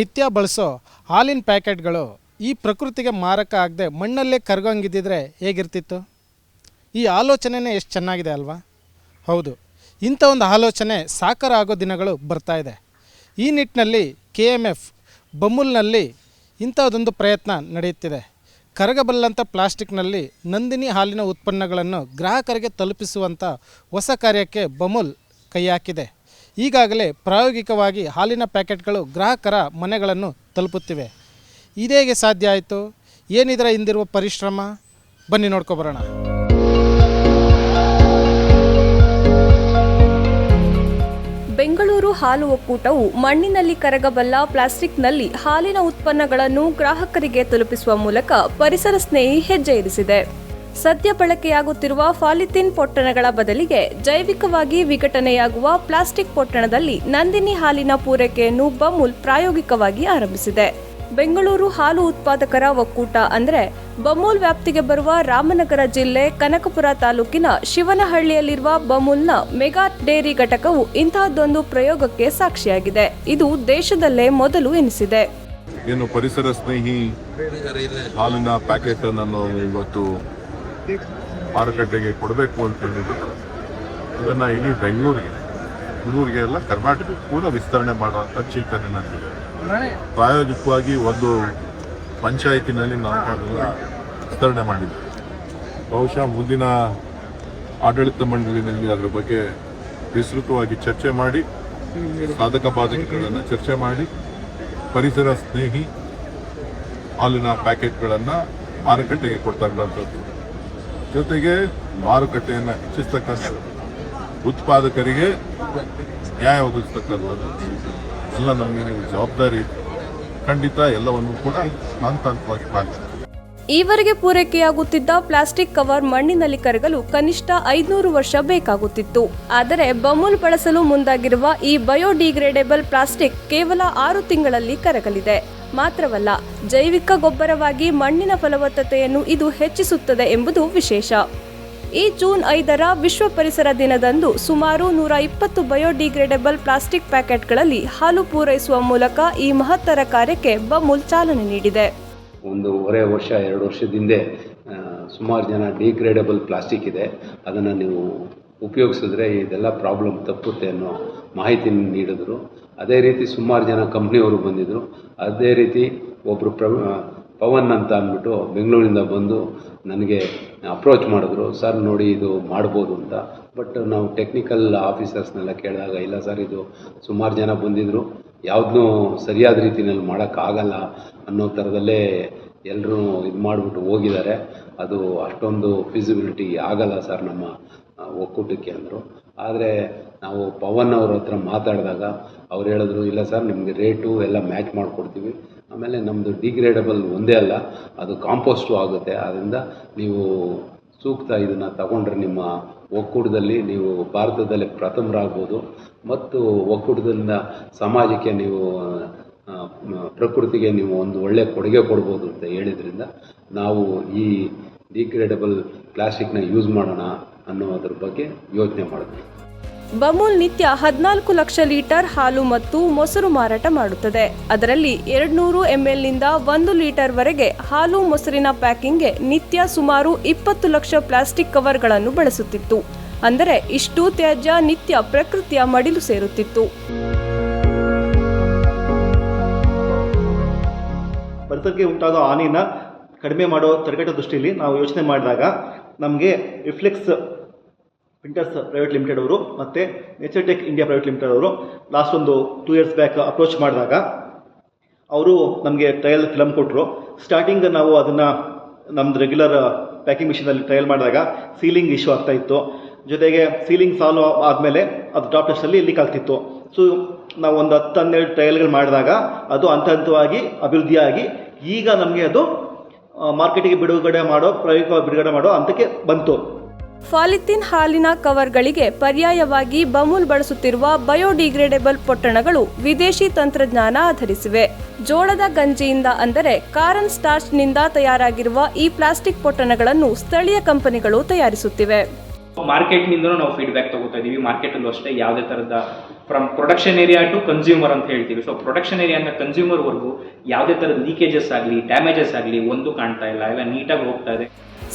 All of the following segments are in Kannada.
ನಿತ್ಯ ಬಳಸೋ ಹಾಲಿನ ಪ್ಯಾಕೆಟ್ಗಳು ಈ ಪ್ರಕೃತಿಗೆ ಮಾರಕ ಆಗದೆ ಮಣ್ಣಲ್ಲೇ ಕರಗಂಗಿದ್ದಿದ್ರೆ ಹೇಗಿರ್ತಿತ್ತು? ಈ ಆಲೋಚನೆನೇ ಎಷ್ಟು ಚೆನ್ನಾಗಿದೆ ಅಲ್ವಾ? ಹೌದು, ಇಂಥ ಒಂದು ಆಲೋಚನೆ ಸಾಕಾರ ಆಗೋ ದಿನಗಳು ಬರ್ತಾ ಇದೆ. ಈ ನಿಟ್ಟಿನಲ್ಲಿ ಕೆ ಎಂ ಎಫ್ ಬಮೂಲ್ನಲ್ಲಿ ಇಂಥದ್ದೊಂದು ಪ್ರಯತ್ನ ನಡೆಯುತ್ತಿದೆ. ಕರಗಬಲ್ಲಂಥ ಪ್ಲಾಸ್ಟಿಕ್ನಲ್ಲಿ ನಂದಿನಿ ಹಾಲಿನ ಉತ್ಪನ್ನಗಳನ್ನು ಗ್ರಾಹಕರಿಗೆ ತಲುಪಿಸುವಂಥ ಹೊಸ ಕಾರ್ಯಕ್ಕೆ ಬಮೂಲ್ ಕೈ ಹಾಕಿದೆ. ಈಗಾಗಲೇ ಪ್ರಾಯೋಗಿಕವಾಗಿ ಹಾಲಿನ ಪ್ಯಾಕೆಟ್ಗಳು ಗ್ರಾಹಕರ ಮನೆಗಳನ್ನು ತಲುಪುತ್ತಿವೆ. ಇದೇಗೆ ಸಾಧ್ಯ ಆಯಿತು? ಏನಿದರ ಹಿಂದಿರುವ ಪರಿಶ್ರಮ? ಬನ್ನಿ ನೋಡ್ಕೊಬರೋಣ ಬೆಂಗಳೂರು ಹಾಲು ಒಕ್ಕೂಟವು ಮಣ್ಣಿನಲ್ಲಿ ಕರಗಬಲ್ಲ ಪ್ಲಾಸ್ಟಿಕ್ನಲ್ಲಿ ಹಾಲಿನ ಉತ್ಪನ್ನಗಳನ್ನು ಗ್ರಾಹಕರಿಗೆ ತಲುಪಿಸುವ ಮೂಲಕ ಪರಿಸರ ಸ್ನೇಹಿ ಹೆಜ್ಜೆ ಇರಿಸಿದೆ. ಸದ್ಯ ಬಳಕೆಯಾಗುತ್ತಿರುವ ಪಾಲಿಥಿನ್ ಪೊಟ್ಟಣಗಳ ಬದಲಿಗೆ ಜೈವಿಕವಾಗಿ ವಿಘಟನೆಯಾಗುವ ಪ್ಲಾಸ್ಟಿಕ್ ಪೊಟ್ಟಣದಲ್ಲಿ ನಂದಿನಿ ಹಾಲಿನ ಪೂರೈಕೆಯನ್ನು ಬಮೂಲ್ ಪ್ರಾಯೋಗಿಕವಾಗಿ ಆರಂಭಿಸಿದೆ. ಬೆಂಗಳೂರು ಹಾಲು ಉತ್ಪಾದಕರ ಒಕ್ಕೂಟ ಅಂದರೆ ಬಮೂಲ್ ವ್ಯಾಪ್ತಿಗೆ ಬರುವ ರಾಮನಗರ ಜಿಲ್ಲೆ ಕನಕಪುರ ತಾಲೂಕಿನ ಶಿವನಹಳ್ಳಿಯಲ್ಲಿರುವ ಬಮೂಲ್ನ ಮೆಗಾ ಡೇರಿ ಘಟಕವು ಇಂತಹದ್ದೊಂದು ಪ್ರಯೋಗಕ್ಕೆ ಸಾಕ್ಷಿಯಾಗಿದೆ. ಇದು ದೇಶದಲ್ಲೇ ಮೊದಲು ಎನಿಸಿದೆ. ಏನು ಪರಿಸರ ಸ್ನೇಹಿ ಹಾಲಿನ ಪ್ಯಾಕೆಟ್ ಅನ್ನು ಇವತ್ತು ಮಾರುಕಟ್ಟೆಗೆ ಕೊಡಬೇಕು ಅಂತ ಹೇಳಿದ್ರು. ಇದನ್ನ ಇಲ್ಲಿ ಬೆಂಗಳೂರಿಗೆ ಬೆಂಗಳೂರಿಗೆ ಎಲ್ಲ ಕರ್ನಾಟಕ ಕೂಡ ವಿಸ್ತರಣೆ ಮಾಡುವಂತ ಚಿಂತನೆ ನನಗಿದೆ ಪ್ರಾಯೋಗಿಕವಾಗಿ ಒಂದು ಪಂಚಾಯತಿನಲ್ಲಿ ನಾವು ಅದನ್ನ ವಿಸ್ತರಣೆ ಮಾಡಿದ್ವಿ. ಬಹುಶಃ ಮುಂದಿನ ಆಡಳಿತ ಮಂಡಳಿನಲ್ಲಿ ಅದರ ಬಗ್ಗೆ ವಿಸ್ತೃತವಾಗಿ ಚರ್ಚೆ ಮಾಡಿ ಸಾಧಕ ಬಾಧಕಗಳನ್ನು ಚರ್ಚೆ ಮಾಡಿ ಪರಿಸರ ಸ್ನೇಹಿ ಹಾಲಿನ ಪ್ಯಾಕೆಟ್ಗಳನ್ನು ಮಾರುಕಟ್ಟೆಗೆ ಕೊಡ್ತಾ ಇರುವಂಥದ್ದು ಜೊತೆಗೆ ಮಾರುಕಟ್ಟೆಯನ್ನು ಹೆಚ್ಚಿಸ್ತಕ್ಕಂಥ ಉತ್ಪಾದಕರಿಗೆ ನ್ಯಾಯ ಒದಗಿಸ್ತಕ್ಕಂಥದ್ದು. ಎಲ್ಲ ನಮಗೆ ಜವಾಬ್ದಾರಿ ಖಂಡಿತ ಎಲ್ಲವನ್ನು ಕೂಡ ಹಂತ ಹಂತವಾಗಿ ಮಾಡ್ತೀವಿ. ಈವರೆಗೆ ಪೂರೈಕೆಯಾಗುತ್ತಿದ್ದ ಪ್ಲಾಸ್ಟಿಕ್ ಕವರ್ ಮಣ್ಣಿನಲ್ಲಿ ಕರಗಲು ಕನಿಷ್ಠ ಐದುನೂರು ವರ್ಷ ಬೇಕಾಗುತ್ತಿತ್ತು. ಆದರೆ ಬಮೂಲ್ ಬಳಸಲು ಮುಂದಾಗಿರುವ ಈ ಬಯೋಡಿಗ್ರೇಡೇಬಲ್ ಪ್ಲಾಸ್ಟಿಕ್ ಕೇವಲ ಆರು ತಿಂಗಳಲ್ಲಿ ಕರಗಲಿದೆ. ಮಾತ್ರವಲ್ಲ, ಜೈವಿಕ ಗೊಬ್ಬರವಾಗಿ ಮಣ್ಣಿನ ಫಲವತ್ತತೆಯನ್ನು ಇದು ಹೆಚ್ಚಿಸುತ್ತದೆ ಎಂಬುದು ವಿಶೇಷ. ಈ ಜೂನ್ ಐದರ ವಿಶ್ವ ಪರಿಸರ ದಿನದಂದು ಸುಮಾರು ನೂರ ಇಪ್ಪತ್ತು ಬಯೋಡಿಗ್ರೇಡೇಬಲ್ ಪ್ಲಾಸ್ಟಿಕ್ ಪ್ಯಾಕೆಟ್ಗಳಲ್ಲಿ ಹಾಲು ಪೂರೈಸುವ ಮೂಲಕ ಈ ಮಹತ್ತರ ಕಾರ್ಯಕ್ಕೆ ಬಮೂಲ್ ಚಾಲನೆ ನೀಡಿದೆ. ಒಂದೂವರೆ ವರ್ಷ, ಎರಡು ವರ್ಷದಿಂದ ಸುಮಾರು ಜನ ಡಿಗ್ರೇಡಬಲ್ ಪ್ಲಾಸ್ಟಿಕ್ ಇದೆ. ಅದನ್ನು ನೀವು ಉಪಯೋಗಿಸಿದ್ರೆ ಇದೆಲ್ಲ ಪ್ರಾಬ್ಲಮ್ ತಪ್ಪುತ್ತೆ ಅನ್ನೋ ಮಾಹಿತಿ ನೀಡಿದ್ರು. ಅದೇ ರೀತಿ ಸುಮಾರು ಜನ ಕಂಪ್ನಿಯವರು ಬಂದಿದ್ದರು ಅದೇ ರೀತಿ ಒಬ್ಬರು ಪ್ರ ಪವನ್ ಅಂತ ಅಂದ್ಬಿಟ್ಟು ಬೆಂಗಳೂರಿಂದ ಬಂದು ನನಗೆ ಅಪ್ರೋಚ್ ಮಾಡಿದ್ರು. ಸರ್, ನೋಡಿ ಇದು ಮಾಡ್ಬೋದು ಅಂತ. ಬಟ್ ನಾವು ಟೆಕ್ನಿಕಲ್ ಆಫೀಸರ್ಸ್ನೆಲ್ಲ ಕೇಳಿದಾಗ, ಇಲ್ಲ ಸರ್, ಇದು ಸುಮಾರು ಜನ ಬಂದಿದ್ದರು ಯಾವುದನ್ನೂ ಸರಿಯಾದ ರೀತಿಯಲ್ಲಿ ಮಾಡೋಕ್ಕಾಗಲ್ಲ ಅನ್ನೋ ಥರದಲ್ಲೇ ಎಲ್ಲರೂ ಇದು ಮಾಡಿಬಿಟ್ಟು ಹೋಗಿದ್ದಾರೆ. ಅದು ಅಷ್ಟೊಂದು ಫಿಸಿಬಿಲಿಟಿ ಆಗಲ್ಲ ಸರ್ ನಮ್ಮ ಒಕ್ಕೂಟಕ್ಕೆ ಅಂದರು. ಆದರೆ ನಾವು ಪವನ್ ಅವ್ರ ಹತ್ರ ಮಾತಾಡಿದಾಗ ಅವ್ರು ಹೇಳಿದ್ರು, ಇಲ್ಲ ಸರ್, ನಿಮಗೆ ರೇಟು ಎಲ್ಲ ಮ್ಯಾಚ್ ಮಾಡಿಕೊಡ್ತೀವಿ. ಆಮೇಲೆ ನಮ್ಮದು ಡಿಗ್ರೇಡಬಲ್ ಒಂದೇ ಅಲ್ಲ, ಅದು ಕಾಂಪೋಸ್ಟು ಆಗುತ್ತೆ. ಆದ್ದರಿಂದ ನೀವು ಸೂಕ್ತ ಇದನ್ನು ತಗೊಂಡ್ರೆ ನಿಮ್ಮ ಒಕ್ಕೂಟದಲ್ಲಿ ನೀವು ಭಾರತದಲ್ಲೇ ಪ್ರಥಮರಾಗ್ಬೋದು. ಮತ್ತು ಒಕ್ಕೂಟದಿಂದ ಸಮಾಜಕ್ಕೆ ನೀವು ಪ್ರಕೃತಿಗೆ ನೀವು ಒಂದು ಒಳ್ಳೆಯ ಕೊಡುಗೆ ಕೊಡ್ಬೋದು ಅಂತ ಹೇಳಿದ್ರಿಂದ ನಾವು ಈ ಡಿಗ್ರೇಡಬಲ್ ಪ್ಲಾಸ್ಟಿಕ್ನ ಯೂಸ್ ಮಾಡೋಣ. ಅನ್ನೋದ್ರ ಬಗ್ಗೆ ಯೋಚನೆ ಮಾಡುತ್ತೆ ಬಮೂಲ್ ನಿತ್ಯ ಹದಿನಾಲ್ಕು ಲಕ್ಷ ಲೀಟರ್ ಹಾಲು ಮತ್ತು ಮೊಸರು ಮಾರಾಟ ಮಾಡುತ್ತದೆ. ಅದರಲ್ಲಿ ಎರಡ್ನೂರು ಎಂಎಲ್ನಿಂದ ಒಂದು ಲೀಟರ್ ವರೆಗೆ ಹಾಲು ಮೊಸರಿನ ಪ್ಯಾಕಿಂಗ್ಗೆ ನಿತ್ಯ ಸುಮಾರು ಇಪ್ಪತ್ತು ಲಕ್ಷ ಪ್ಲಾಸ್ಟಿಕ್ ಕವರ್ಗಳನ್ನು ಬಳಸುತ್ತಿತ್ತು. ಅಂದರೆ ಇಷ್ಟು ತ್ಯಾಜ್ಯ ನಿತ್ಯ ಪ್ರಕೃತಿಯ ಮಡಿಲು ಸೇರುತ್ತಿತ್ತು. ಪರಿಸರಕ್ಕೆ ಉಂಟಾದ ಹಾನಿನ ಕಡಿಮೆ ಮಾಡೋ ತಡೆಗಟ್ಟೋ ದೃಷ್ಟಿಯಲ್ಲಿ ನಾವು ಯೋಚನೆ ಮಾಡಿದಾಗ ನಮಗೆ ರಿಫ್ಲೆಕ್ಸ್ ಪ್ರಿಂಟರ್ಸ್ ಪ್ರೈವೇಟ್ ಲಿಮಿಟೆಡ್ ಅವರು ಮತ್ತು nature tech India private limited ಅವರು ಲಾಸ್ಟ್ ಒಂದು ಟೂ ಇಯರ್ಸ್ ಬ್ಯಾಕ್ ಅಪ್ರೋಚ್ ಮಾಡಿದಾಗ ಅವರು ನಮಗೆ ಟ್ರಯಲ್ ಫಿಲಮ್ ಕೊಟ್ಟರು ಸ್ಟಾರ್ಟಿಂಗ್ ನಾವು ಅದನ್ನು ನಮ್ದು ರೆಗ್ಯುಲರ್ ಪ್ಯಾಕಿಂಗ್ ಮಿಷಿನಲ್ಲಿ ಟ್ರಯಲ್ ಮಾಡಿದಾಗ ಸೀಲಿಂಗ್ ಇಶ್ಯೂ ಆಗ್ತಾ ಇತ್ತು. ಜೊತೆಗೆ ಸೀಲಿಂಗ್ ಸಾಲ್ವ್ ಆದಮೇಲೆ ಅದು ಟಾಪ್ ಟೆಸ್ಟಲ್ಲಿ ಇಲ್ಲಿ ಆಗ್ತಿತ್ತು. ಸೊ ನಾವು ಒಂದು ಹತ್ತು ಹನ್ನೆರಡು ಟ್ರಯಲ್ಗಳು ಮಾಡಿದಾಗ ಅದು ಹಂತ ಹಂತವಾಗಿ ಅಭಿವೃದ್ಧಿಯಾಗಿ ಈಗ ನಮಗೆ ಅದು ಮಾರ್ಕೆಟಿಗೆ ಬಿಡುಗಡೆ ಮಾಡೋ ಪ್ರಯೋಗ ಬಿಡುಗಡೆ ಮಾಡೋ ಹಂತಕ್ಕೆ ಬಂತು. ಪಾಲಿಥಿನ್ ಹಾಲಿನ ಕವರ್ಗಳಿಗೆ ಪರ್ಯಾಯವಾಗಿ ಬಮೂಲ್ ಬಳಸುತ್ತಿರುವ ಬಯೋಡಿಗ್ರೇಡೇಬಲ್ ಪೊಟ್ಟಣಗಳು ವಿದೇಶಿ ತಂತ್ರಜ್ಞಾನ ಆಧರಿಸಿವೆ. ಜೋಳದ ಗಂಜಿಯಿಂದ ಅಂದರೆ ಕಾರನ್ ಸ್ಟಾರ್ಚ್ನಿಂದ ತಯಾರಾಗಿರುವ ಈ ಪ್ಲಾಸ್ಟಿಕ್ ಪೊಟ್ಟಣಗಳನ್ನು ಸ್ಥಳೀಯ ಕಂಪನಿಗಳು ತಯಾರಿಸುತ್ತಿವೆ. ಮಾರ್ಕೆಟ್ನಿಂದನೂ ನಾವು ಫೀಡ್ಬ್ಯಾಕ್ ತಗೋತಾ ಇದೀವಿ. ಮಾರ್ಕೆಟಲ್ಲೂ ಅಷ್ಟೇ ಯಾವುದೇ ಥರದ from production area to consumer ಅಂತ ಹೇಳ್ತೀವಿ. ಸೊ ಪ್ರೊಡಕ್ಷನ್ ಏರಿಯಾನ ಕನ್ಸ್ಯೂಮರ್ವರೆಗೂ ಯಾವುದೇ ಥರದ ಲೀಕೇಜಸ್ ಆಗಲಿ ಡ್ಯಾಮೇಜಸ್ ಆಗಲಿ ಒಂದು ಕಾಣ್ತಾ ಇಲ್ಲ. ಎಲ್ಲ ನೀಟಾಗಿ ಹೋಗ್ತಾ ಇದೆ.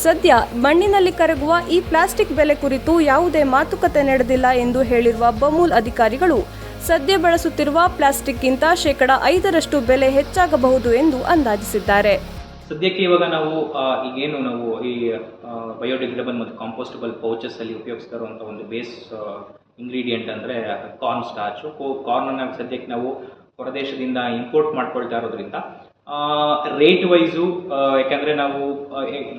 ಸದ್ಯ ಮಣ್ಣಿನಲ್ಲಿ ಕರಗುವ ಈ ಪ್ಲಾಸ್ಟಿಕ್ ಬೆಲೆ ಕುರಿತು ಯಾವುದೇ ಮಾತುಕತೆ ನಡೆದಿಲ್ಲ ಎಂದು ಹೇಳಿರುವ ಬಮೂಲ್ ಅಧಿಕಾರಿಗಳು, ಸದ್ಯ ಬಳಸುತ್ತಿರುವ ಪ್ಲಾಸ್ಟಿಕ್ಗಿಂತ ಶೇಕಡ ಐದರಷ್ಟು ಬೆಲೆ ಹೆಚ್ಚಾಗಬಹುದು ಎಂದು ಅಂದಾಜಿಸಿದ್ದಾರೆ. ಸದ್ಯಕ್ಕೆ ಇವಾಗ ನಾವು ಈಗೇನು ನಾವು ಈ ಬಯೋಡಿಗ್ರೇಡಬಲ್ ಮತ್ತು ಕಾಂಪೋಸ್ಟಬಲ್ ಪೌಚಸ್ ಅಲ್ಲಿ ಉಪಯೋಗಿಸ್ತಾ ಇರುವಂಥ ಒಂದು ಬೇಸ್ ಇಂಗ್ರೀಡಿಯೆಂಟ್ ಅಂದರೆ ಕಾರ್ನ್ ಸ್ಟಾಚು ಕಾರ್ನನ್ನು ಸದ್ಯಕ್ಕೆ ನಾವು ಹೊರದೇಶದಿಂದ ಇಂಪೋರ್ಟ್ ಮಾಡ್ಕೊಳ್ತಾ ಇರೋದ್ರಿಂದ ರೇಟ್ ವೈಸು ಯಾಕಂದರೆ ನಾವು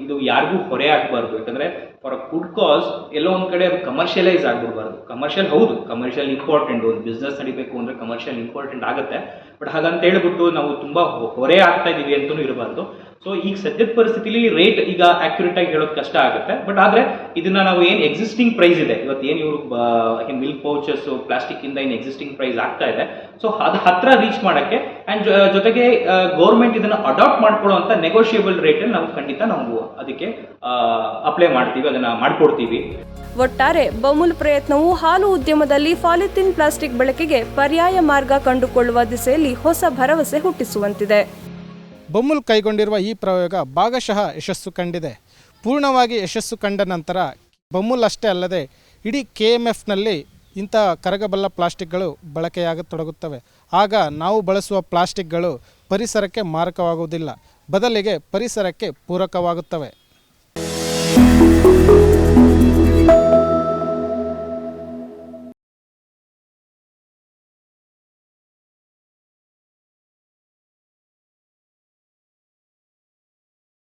ಇದು ಯಾರಿಗೂ ಹೊರೆ ಆಗಬಾರ್ದು. ಯಾಕಂದರೆ ಫಾರ್ ಅ ಗುಡ್ ಕಾಸ್ ಎಲ್ಲೋ ಒಂದು ಕಡೆ ಅದು ಕಮರ್ಷಿಯಲೈಸ್ ಆಗ್ಬಿಡ್ಬಾರ್ದು. ಕಮರ್ಷಿಯಲ್ ಹೌದು ಕಮರ್ಷಿಯಲ್ ಇಂಪಾರ್ಟೆಂಟ್ ಒಂದು ಬಿಸ್ನೆಸ್ ನಡಿಬೇಕು ಅಂದರೆ ಕಮರ್ಷಿಯಲ್ ಇಂಪಾರ್ಟೆಂಟ್ ಆಗುತ್ತೆ. ಬಟ್ ಹಾಗಂತ ಹೇಳ್ಬಿಟ್ಟು ನಾವು ತುಂಬ ಹೊರೆ ಆಗ್ತಾ ಇದೀವಿ ಅಂತಲೂ ಇರಬಾರ್ದು. ಸೊ ಈಗ ಸದ್ಯದ ಪರಿಸ್ಥಿತಿಲಿ ರೇಟ್ ಈಗ ಆಕ್ಯುರೇಟ್ ಆಗಿ ಹೇಳೋದು ಕಷ್ಟ ಆಗುತ್ತೆ. ಬಟ್ ಆದ್ರೆ ಇದನ್ನ ನಾವು ಏನು ಎಕ್ಸಿಸ್ಟಿಂಗ್ ಪ್ರೈಸ್ ಇದೆ. ಇವತ್ತು ಏನು ಇವರು ಮಿಲ್ಕ್ ಪೌಚಸ್ ಪ್ಲಾಸ್ಟಿಕ್ ಇಂದ ಏನು ಎಕ್ಸಿಸ್ಟಿಂಗ್ ಪ್ರೈಸ್ ಆಗ್ತಾ ಇದೆ. ಸೊ ಅದು ಹತ್ರ ರೀಚ್ ಮಾಡಕ್ಕೆ ಅಂಡ್ ಜೊತೆಗೆ ಗೌರ್ಮೆಂಟ್ ಇದನ್ನ ಅಡಾಪ್ಟ್ ಮಾಡ್ಕೊಳ್ಳುವಂತ ನೆಗೋಷಿಯಬಲ್ ರೇಟ್ ನಾವು ಖಂಡಿತ ನಾವು ಅದಕ್ಕೆ ಅಪ್ಲೈ ಮಾಡ್ತೀವಿ ಅದನ್ನ ಮಾಡ್ಕೊಡ್ತೀವಿ. ಒಟ್ಟಾರೆ ಬಮೂಲ್ ಪ್ರಯತ್ನವು ಹಾಲು ಉದ್ಯಮದಲ್ಲಿ ಪಾಲಿಥಿನ್ ಪ್ಲಾಸ್ಟಿಕ್ ಬಳಕೆಗೆ ಪರ್ಯಾಯ ಮಾರ್ಗ ಕಂಡುಕೊಳ್ಳುವ ದಿಸೆಯಲ್ಲಿ ಹೊಸ ಭರವಸೆ ಹುಟ್ಟಿಸುವಂತಿದೆ. ಬೊಮ್ಮುಲ್ ಕೈಗೊಂಡಿರುವ ಈ ಪ್ರಯೋಗ ಭಾಗಶಃ ಯಶಸ್ಸು ಕಂಡಿದೆ. ಪೂರ್ಣವಾಗಿ ಯಶಸ್ಸು ಕಂಡ ನಂತರ ಬೊಮ್ಮುಲ್ ಅಷ್ಟೇ ಅಲ್ಲದೆ ಇಡೀ ಕೆ ಎಂ ಎಫ್ನಲ್ಲಿ ಇಂಥ ಕರಗಬಲ್ಲ ಪ್ಲಾಸ್ಟಿಕ್ಗಳು ಬಳಕೆಯಾಗತೊಡಗುತ್ತವೆ ಆಗ ನಾವು ಬಳಸುವ ಪ್ಲಾಸ್ಟಿಕ್ಗಳು ಪರಿಸರಕ್ಕೆ ಮಾರಕವಾಗುವುದಿಲ್ಲ. ಬದಲಿಗೆ ಪರಿಸರಕ್ಕೆ ಪೂರಕವಾಗುತ್ತವೆ.